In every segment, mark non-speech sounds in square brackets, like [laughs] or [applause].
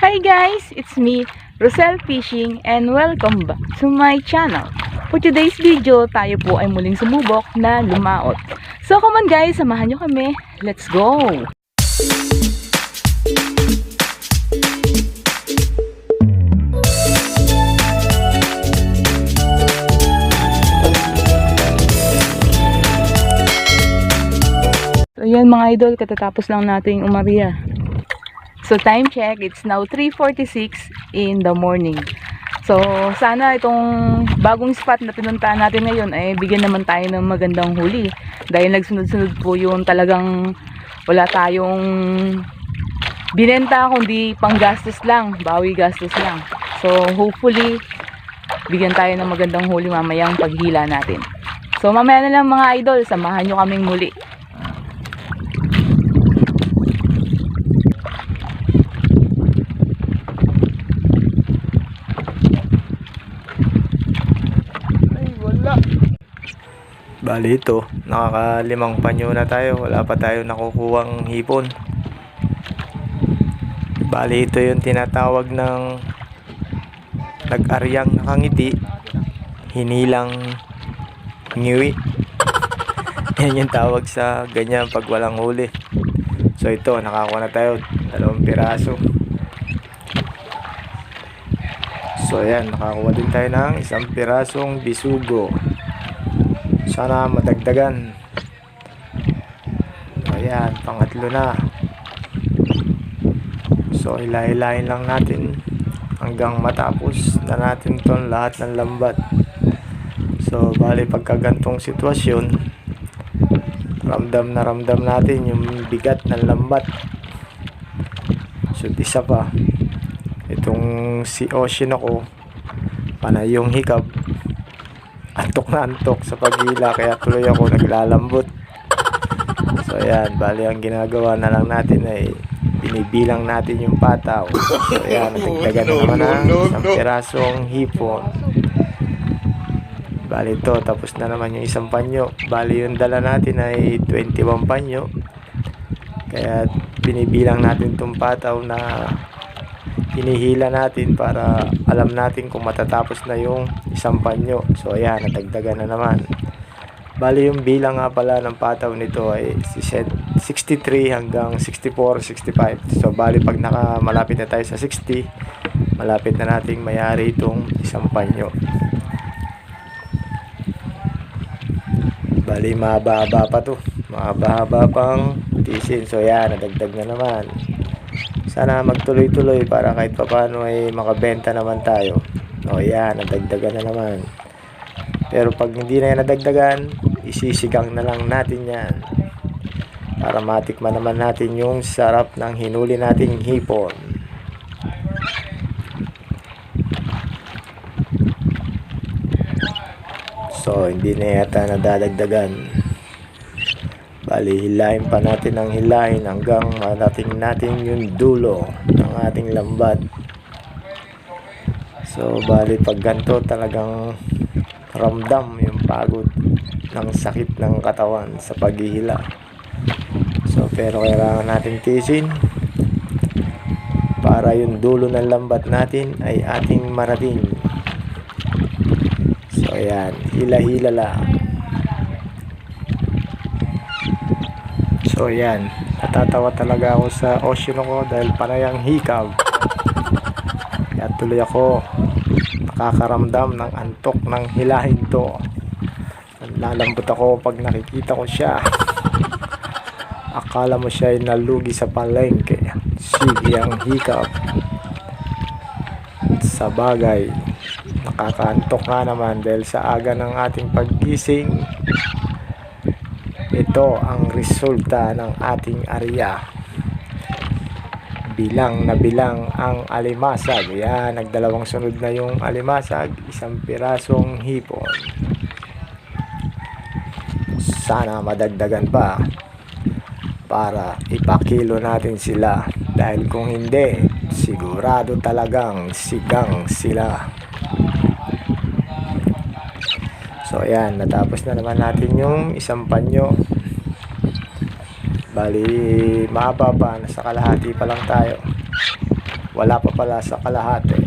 Hi guys, it's me, Rosel Fishing and welcome back to my channel. For today's video, tayo po ay muling sumubok na lumaot. So come on guys, samahan nyo kami. Let's go! So yan mga idol, katatapos lang nating umaria. So time check, it's now 3.46 in the morning. So sana itong bagong spot na pinuntahan natin ngayon ay bigyan naman tayo ng magandang huli. Dahil nagsunod-sunod po yung talagang wala tayong binenta kundi panggastos lang, bawi gastos lang. So hopefully bigyan tayo ng magandang huli mamayang paghila natin. So mamaya na lang mga idol, samahan nyo kaming muli. Bali ito, nakakalimang panyo na tayo. Wala pa tayo nakukuhang hipon. Bali ito yung tinatawag ng nag-aryang nakangiti, hinilang ngiwi. Yan yung tawag sa ganyan pag walang huli. So ito, nakakuha na tayo. Dalawang piraso. So ayan, nakakuha din tayo ng isang pirasong bisugo. Sana madagdagan. Ayan, pangatlo na. So ilahilahin lang natin hanggang matapos na natin ton lahat ng lambat. So bali pagka gantong sitwasyon, ramdam na ramdam natin yung bigat ng lambat. So isa pa, itong si Ocean ako panay yung hikab antok na antok sa paghila kaya tuloy ako naglalambot. So ayan bali ang ginagawa na lang natin ay binibilang natin yung pataw so ayan [laughs] nagdagan na naman ng isang pirasong hipon. Bali to tapos na naman yung isang panyo. Bali yung dala natin ay 21 panyo. Kaya binibilang natin tong pataw na hinihila natin para alam natin kung matatapos na yung isang panyo. So ayan, natagdagan na naman. Bali yung bilang nga pala ng pataw nito ay si set 63 hanggang 64, 65. So bali pag naka malapit na tayo sa 60, malapit na nating mayari itong isang panyo. Bali mahaba-haba pa to. Mahaba-haba pang tisin. So yan, nadagdag na naman sana magtuloy-tuloy para kahit papano ay makabenta naman tayo. O yan, nadagdagan na naman. Pero pag hindi na yan nadagdagan, isisigang na lang natin yan. Para matikman naman natin yung sarap ng hinuli nating hipon. So, hindi na yata nadadagdagan. Bali, hilahin pa natin ang hilahin hanggang marating natin yung dulo ng ating lambat. So, bali, pag ganito talagang ramdam yung pagod ng sakit ng katawan sa paghihila. So, pero kailangan natin tisin para yung dulo ng lambat natin ay ating marating. So, ayan, hila-hila lang. So yan, natatawa talaga ako sa ocean ko dahil panayang hikaw. Kaya tuloy ako nakakaramdam ng antok ng hilahin to. Lalambot ako pag nakikita ko siya. Akala mo siya ay nalugi sa palengke. Sige ang hikaw. Sa bagay, nakakaantok nga naman dahil sa aga ng ating paggising ito ang resulta ng ating area. Bilang na bilang ang alimasag. Yan, nagdalawang sunod na yung alimasag. Isang pirasong hipon. Sana madagdagan pa para ipakilo natin sila. Dahil kung hindi, sigurado talagang sigang sila. So ayan, natapos na naman natin yung isang panyo. Bali, mahaba pa, nasa kalahati pa lang tayo. wala pa pala sa kalahati.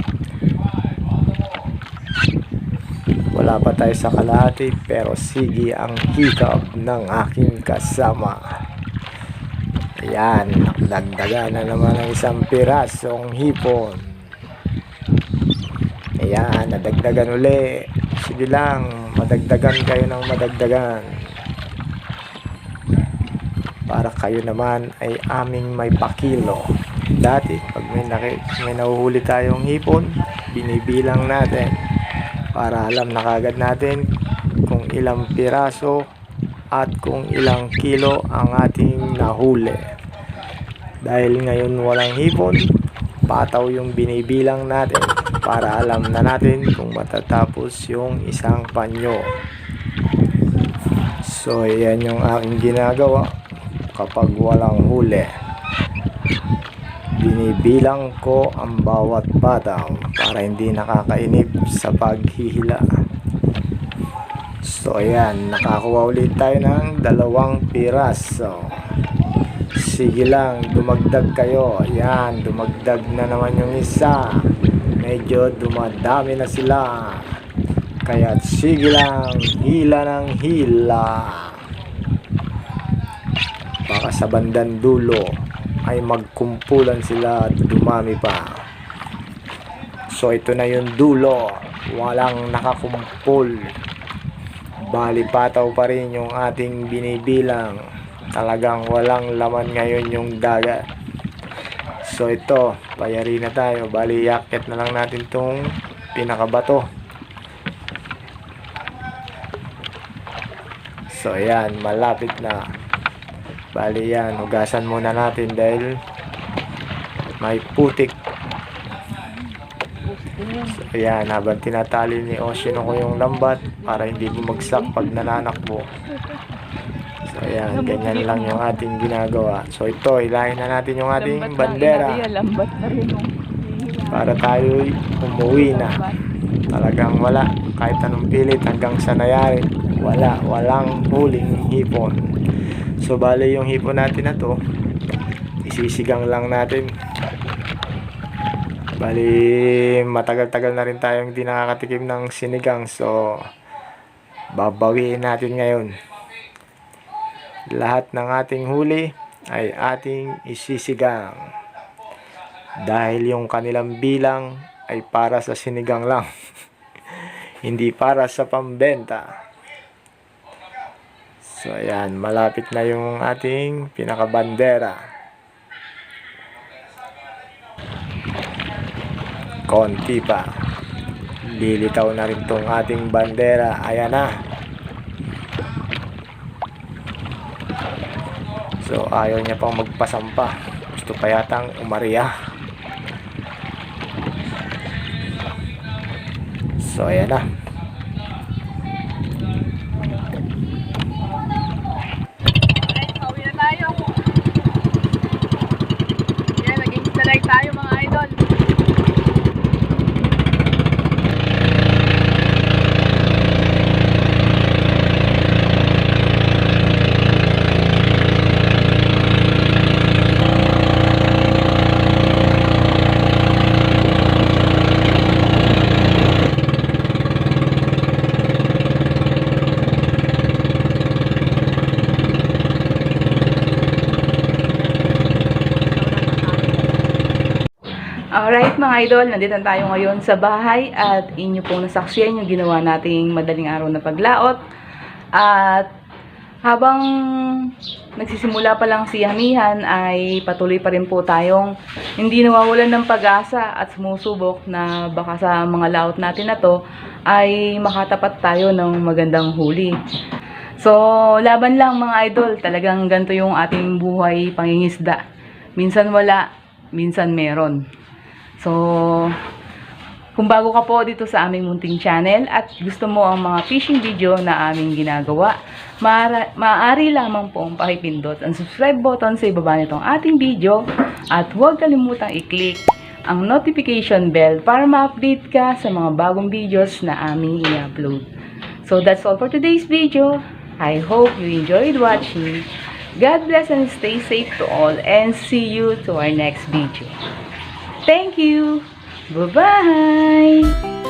Wala pa tayo sa kalahati pero sige ang hikap ng aking kasama. Ayan, dagdagan na naman ng isang pirasong hipon. Ayan, nadagdagan uli. Sige lang, madagdagan kayo ng madagdagan. Para kayo naman ay aming may pakilo. Dati, pag may, naki, may nahuhuli tayong hipon, binibilang natin. Para alam na kagad natin kung ilang piraso at kung ilang kilo ang ating nahuli. Dahil ngayon walang hipon, pataw yung binibilang natin para alam na natin kung matatapos yung isang panyo. So, yan yung aking ginagawa kapag walang huli. Binibilang ko ang bawat pataw para hindi nakakainip sa paghihila. So, ayan, nakakuha ulit tayo ng dalawang piraso. Sige lang, dumagdag kayo. Ayan, dumagdag na naman yung isa. Medyo dumadami na sila. Kaya sige lang, hila ng hila. Baka sa bandang dulo ay magkumpulan sila at dumami pa. So ito na yung dulo. Walang nakakumpul. Bali pataw pa rin yung ating binibilang talagang walang laman ngayon yung dagat so ito payari na tayo bali yakit na lang natin tong pinakabato so ayan malapit na bali yan hugasan muna natin dahil may putik so ayan habang tinatali ni Oshino ko yung lambat para hindi bumagsak pag nananakbo So, ayan, ganyan lang yung ating ginagawa. So, ito, ilahin na natin yung ating bandera para tayo umuwi na. Talagang wala, kahit anong pilit hanggang sa nayari, wala, walang huling hipon. So, bale yung hipon natin na to, isisigang lang natin. Bali, matagal-tagal na rin tayong hindi nakakatikim ng sinigang. So, babawiin natin ngayon lahat ng ating huli ay ating isisigang. Dahil yung kanilang bilang ay para sa sinigang lang. [laughs] Hindi para sa pambenta. So ayan, malapit na yung ating pinakabandera. Konti pa. Lilitaw na rin tong ating bandera. Ayan na. So ayaw niya pang magpasampa. Gusto pa yatang umariya. So ayan na. Pauwi na tayo. Yan, naging like tayo mga idol. Alright mga idol, nandito na tayo ngayon sa bahay at inyo pong nasaksiyan yung ginawa nating madaling araw na paglaot. At habang nagsisimula pa lang si Hamihan ay patuloy pa rin po tayong hindi nawawalan ng pag-asa at sumusubok na baka sa mga laot natin na to ay makatapat tayo ng magandang huli. So, laban lang mga idol, talagang ganito yung ating buhay pangingisda. Minsan wala, minsan meron. So, kung bago ka po dito sa aming munting channel at gusto mo ang mga fishing video na aming ginagawa, maaari lamang pong pakipindot ang subscribe button sa ibaba nitong ating video at huwag kalimutang i-click ang notification bell para ma-update ka sa mga bagong videos na aming i-upload. So that's all for today's video. I hope you enjoyed watching. God bless and stay safe to all and see you to our next video. Thank you! Bye-bye!